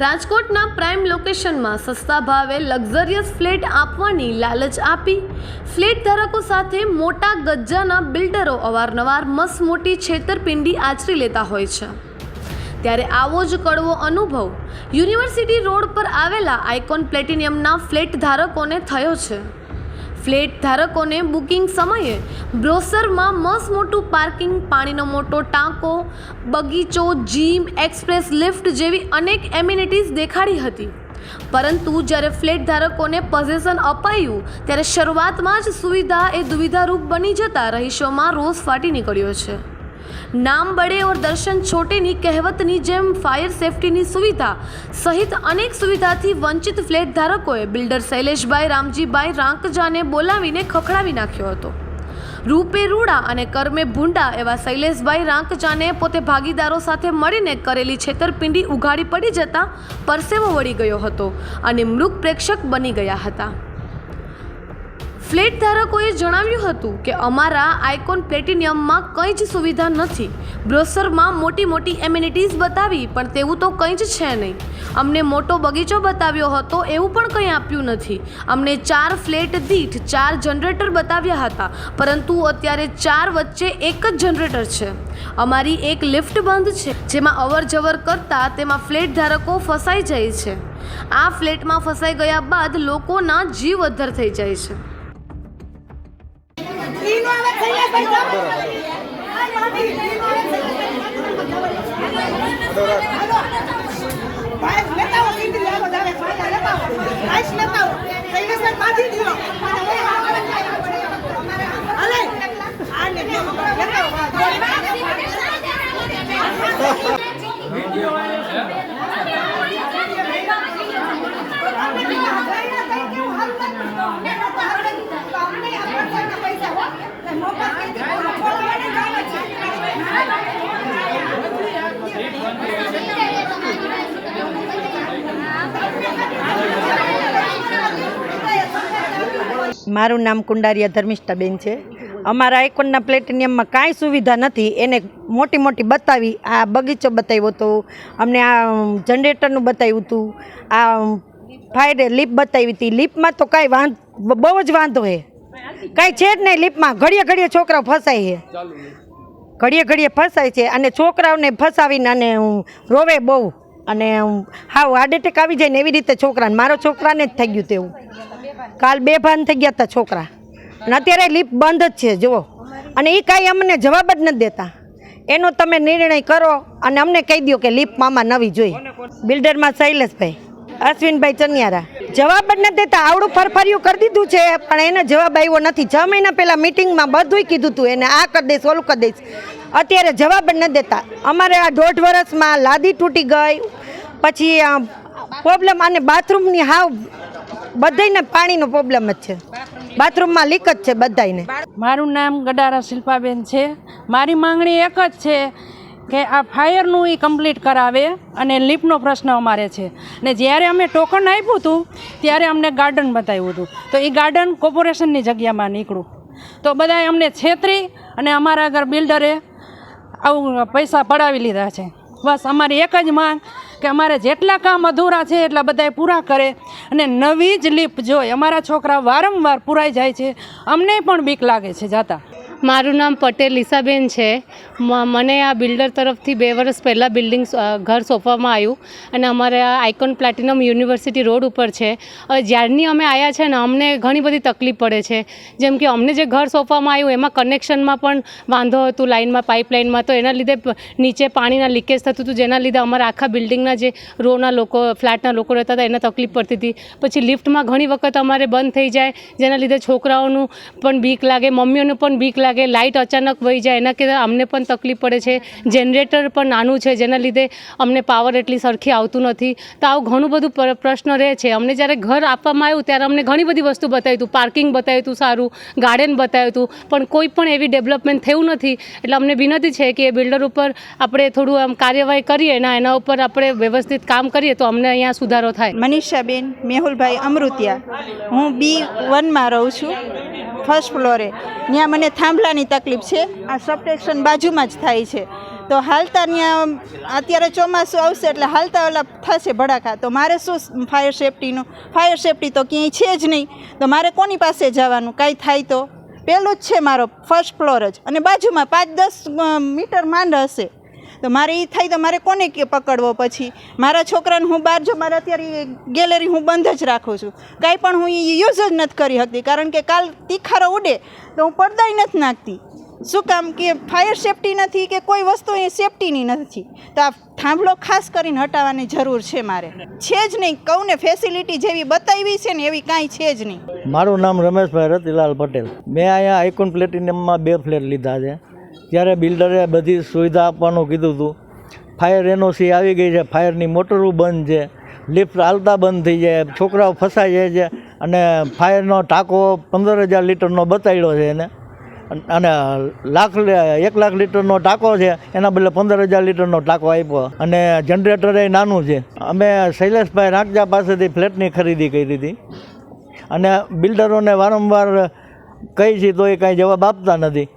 રાજકોટના પ્રાઇમ લોકેશનમાં સસ્તા ભાવે લક્ઝરિયસ ફ્લેટ આપવાની લાલચ આપી. ફ્લેટ ધારકો સાથે મોટા ગજ્જાના બિલ્ડરો અવારનવાર મસમોટી છેતરપિંડી આચરી લેતા હોય છે. ત્યારે આવો જ કડવો અનુભવ યુનિવર્સિટી રોડ પર આવેલા આઇકોન પ્લેટિનિયમના ફ્લેટ ધારકોને થયો છે. ફ્લેટ ધારકોને બુકિંગ સમયે બ્રોસરમાં મસ મોટું પાર્કિંગ, પાણીનો મોટો ટાંકો, બગીચો, જીમ, એક્સપ્રેસ લિફ્ટ જેવી અનેક એમ્યુનિટીઝ દેખાડી હતી. પરંતુ જ્યારે ફ્લેટ ધારકોને પોઝેશન અપાયું, ત્યારે શરૂઆતમાં જ સુવિધા એ દુવિધારૂપ બની જતા રહીશોમાં રોષ ફાટી નીકળ્યો છે. નામ બડે ઓર દર્શન છોટેની કહેવતની જેમ ફાયર સેફટીની સુવિધા સહિત અનેક સુવિધાથી વંચિત ફ્લેટ ધારકોએ બિલ્ડર શૈલેષભાઈ રામજીભાઈ રાંકજાને બોલાવીને ખખડાવી નાખ્યો હતો. રૂપે રૂડા અને કર્મે ભૂંડા એવા શૈલેષભાઈ રાંકજાને પોતે ભાગીદારો સાથે મળીને કરેલી છેતરપિંડી ઉઘાડી પડી જતા પરસેવો વળી ગયો હતો અને મૃગ પ્રેક્ષક બની ગયા હતા. ફ્લેટ ધારકોએ જણાવ્યું હતું કે અમારા આઇકોન પ્લેટિનિયમમાં કંઈ જ સુવિધા નથી. બ્રોસરમાં મોટી મોટી એમ્યુનિટીઝ બતાવી, પણ તેવું તો કંઈ જ છે નહીં. અમને મોટો બગીચો બતાવ્યો હતો એવું પણ કંઈ આપ્યું નથી. અમને ચાર ફ્લેટ દીઠ ચાર જનરેટર બતાવ્યા હતા, પરંતુ અત્યારે ચાર વચ્ચે એક જ જનરેટર છે. અમારી એક લિફ્ટ બંધ છે, જેમાં અવર જવર કરતાં તેમાં ફ્લેટ ધારકો ફસાઈ જાય છે. આ ફ્લેટમાં ફસાઈ ગયા બાદ લોકોના જીવ અધ્ધર થઈ જાય છે. ઈનો આવે થઈ ભાઈ ભાઈ લેતા આવો સીધી લેવો જાવે ફાયદા લેતા આવો આઈસ લેતા આવો કઈને સર બાંધી દીધો અલે આને લેતા મારું નામ કુંડારિયા ધર્મિષ્ઠાબેન છે. અમારા આઇકોનના પ્લેટિનિયમમાં કાંઈ સુવિધા નથી. એને મોટી મોટી બતાવી, આ બગીચો બતાવ્યો હતો. અમને આ જનરેટરનું બતાવ્યું હતું. આ ફાયર લીપ બતાવી હતી. લીપમાં તો કાંઈ વાંધ બહુ જ વાંધો હે. કાંઈ છે જ નહીં લીપમાં ઘડીએ ઘડીએ છોકરાઓ ફસાય છે ઘડીએ ઘડીએ ફસાય છે. અને છોકરાઓને ફસાવીને અને રોવે બહુ. અને હાવ હાર્ટ એટેક આવી જાય ને એવી રીતે છોકરાને. મારો છોકરાને જ થઈ ગયું તેવું. કાલ બે ભાન થઈ ગયા હતા છોકરા. અને અત્યારે લિફ્ટ બંધ જ છે, જુઓ. અને એ કાંઈ અમને જવાબ જ નથી દેતા. એનો તમે નિર્ણય કરો અને અમને કહી દો કે લિફ્ટ મામા નવી જોઈ. બિલ્ડરમાં શૈલેષભાઈ, અશ્વિનભાઈ ચનિયારા. જવાબ જ નથી દેતા, આવડું ફરફર્યું કરી દીધું છે, પણ એને જવાબ આવ્યો નથી. છ મહિના પહેલાં મિટિંગમાં બધુંય કીધું હતું એને આ કરી દઈશ, ઓલું કરી દઈશ. અત્યારે જવાબ જ નથી દેતા. અમારે આ દોઢ વર્ષમાં લાદી તૂટી ગઈ. પછી પ્રોબ્લેમ અને બાથરૂમની હાવ બધાયને પાણીનો પ્રોબ્લેમ જ છે. બાથરૂમમાં લીક જ છે બધાયને. મારું નામ ગડારા શિલ્પાબેન છે. મારી માંગણી એક જ છે કે આ ફાયરનું એ કમ્પ્લીટ કરાવે અને લીપનો પ્રશ્ન અમારે છે. ને જ્યારે અમે ટોકન આપ્યું હતું, ત્યારે અમને ગાર્ડન બતાવ્યું હતું. તો એ ગાર્ડન કોર્પોરેશનની જગ્યામાં નીકળું તો બધાએ અમને છેતરી અને અમારા આગળ બિલ્ડરે આવું પૈસા પડાવી લીધા છે. બસ અમારી એક જ માંગ કે અમારે જેટલા કામ અધૂરા છે એટલા બધાએ પૂરા કરે અને નવી જ લીપ જોઈ. અમારા છોકરા વારંવાર પુરાઈ જાય છે. અમને પણ બીક લાગે છે જાતા. મારું નામ પટેલ લીસાબેન છે. મને આ બિલ્ડર તરફથી બે વર્ષ પહેલાં બિલ્ડિંગ ઘર સોંપવામાં આવ્યું અને અમારે આ આઇકોન પ્લેટિનમ યુનિવર્સિટી રોડ ઉપર છે. જ્યારની અમે આવ્યા છે ને અમને ઘણી બધી તકલીફ પડે છે. જેમ કે અમને જે ઘર સોંપવામાં આવ્યું એમાં કનેક્શનમાં પણ વાંધો હતું, લાઇનમાં, પાઇપલાઇનમાં તો એના લીધે નીચે પાણીના લીકેજ થતું હતું, જેના લીધે અમારા આખા બિલ્ડિંગના જે રોના લોકો, ફ્લેટના લોકો રહેતા હતા, એને તકલીફ પડતી હતી. પછી લિફ્ટમાં ઘણી વખત અમારે બંધ થઈ જાય, જેના લીધે છોકરાઓનું પણ બીક લાગે, મમ્મીઓનું પણ બીક લાગે લાઇટ અચાનક વહી જાય, એના કે અમને પણ તકલીફ પડે છે. જનરેટર પણ નાનું છે, જેના લીધે અમને પાવર એટલી સરખી આવતું નથી. તો આવું ઘણું બધું પર- પ્રશ્ન રહે છે. અમને જ્યારે ઘર આપવામાં આવ્યું, ત્યારે અમને ઘણી બધી વસ્તુ બતાવ્યું હતું. પાર્કિંગ બતાવ્યું હતું સારું ગાર્ડન બતાવ્યું હતું. પણ કોઈ પણ એવી ડેવલપમેન્ટ થયું નથી. એટલે અમને વિનંતી છે કે એ બિલ્ડર ઉપર આપણે થોડું આમ કાર્યવાહી કરીએ ને એના ઉપર આપણે વ્યવસ્થિત કામ કરીએ, તો અમને અહીંયા સુધારો થાય. મનીષાબેન મેહુલભાઈ અમૃતિયા. હું બી વનમાં રહું છું. ફર્સ્ટ ફ્લોરે. ત્યાં મને થાંભલાની તકલીફ છે. આ સબટેક્શન બાજુમાં જ થાય છે. તો હાલતા ત્યાં અત્યારે ચોમાસું આવશે એટલે હાલતા ઓલા થશે ભડાકા. તો મારે શું ફાયર સેફટીનું ફાયર સેફટી તો ક્યાંય છે જ નહીં. તો મારે કોની પાસે જવાનું? કાંઈ થાય તો? પહેલું જ છે મારો ફર્સ્ટ ફ્લોર જ. અને બાજુમાં પાંચ દસ મીટર માંડ હશે. તો મારે એ થાય તો મારે કોને કે પકડવો પછી? મારા છોકરાને હું બહાર જો મારે અત્યારે ગેલેરી હું બંધ જ રાખું છું. કાંઈ પણ હું એ યુઝ જ નથી કરી શકતી. કારણ કે કાલ તીખારો ઉડે તો હું પડદાય નથી નાખતી. શું કામ કે ફાયર સેફટી નથી કે કોઈ વસ્તુ એ સેફટીની નથી? તો આ થાંભલો ખાસ કરીને હટાવવાની જરૂર છે મારે. છે જ નહીં. કહું ને ફેસિલિટી જેવી બતાવી છે ને, એવી કાંઈ છે જ નહીં. મારું નામ રમેશભાઈ રતિલાલ પટેલ. મેં અહીંયા આઇકોન પ્લેટિનિયમમાં બે ફ્લેટ લીધા છે. ત્યારે બિલ્ડરે બધી સુવિધા આપવાનું કીધું હતું. ફાયર એનઓસી આવી ગઈ છે, ફાયરની મોટરો બંધ છે, લિફ્ટ હાલતા બંધ થઈ જાય, છોકરાઓ ફસાઈ જાય છે અને ફાયરનો ટાંકો પંદર હજાર લીટરનો બતાવ્યો છે એને. અને લાખ એક લાખ લીટરનો ટાંકો છે, એના બદલે પંદર હજાર લીટરનો ટાંકો આપ્યો. અને જનરેટર એ નાનું છે. અમે શૈલેષભાઈ રાંકજા પાસેથી ફ્લેટની ખરીદી કરી હતી. અને બિલ્ડરોને વારંવાર કહી છે તો એ કાંઈ જવાબ આપતા નથી.